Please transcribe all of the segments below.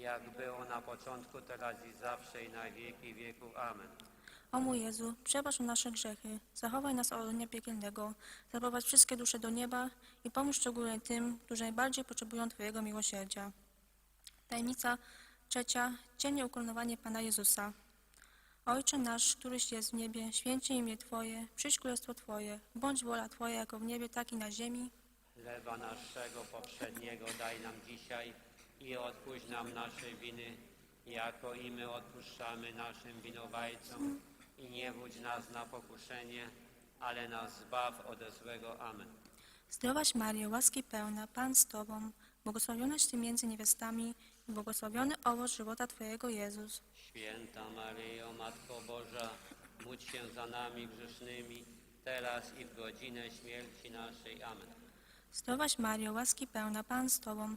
Jak było na początku, teraz i zawsze i na wieki wieków. Amen. o mój Jezu, przebacz nasze grzechy, zachowaj nas od ognia piekielnego, zaprowadź wszystkie dusze do nieba i pomóż szczególnie tym, którzy najbardziej potrzebują Twojego miłosierdzia. Tajemnica trzecia, cienie ukoronowanie Pana Jezusa. Ojcze nasz, któryś jest w niebie, święcie imię Twoje, przyjdź królestwo Twoje, bądź wola Twoja jako w niebie, tak i na ziemi. Chleba naszego poprzedniego daj nam dzisiaj i odpuść nam nasze winy, jako i my odpuszczamy naszym winowajcom. I nie wódź nas na pokuszenie, ale nas zbaw ode złego. Amen. Zdrowaś Maryjo, łaski pełna, Pan z Tobą, błogosławionaś Ty między niewiastami i błogosławiony owoc żywota Twojego Jezus. Święta Maryjo, Matko Boża, módl się za nami grzesznymi, teraz i w godzinę śmierci naszej. Amen. Zdrowaś Maryjo, łaski pełna, Pan z Tobą,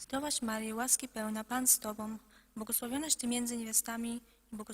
Zdrowaś Maryjo, łaski pełna, Pan z Tobą, błogosławionaś Ty między niewiastami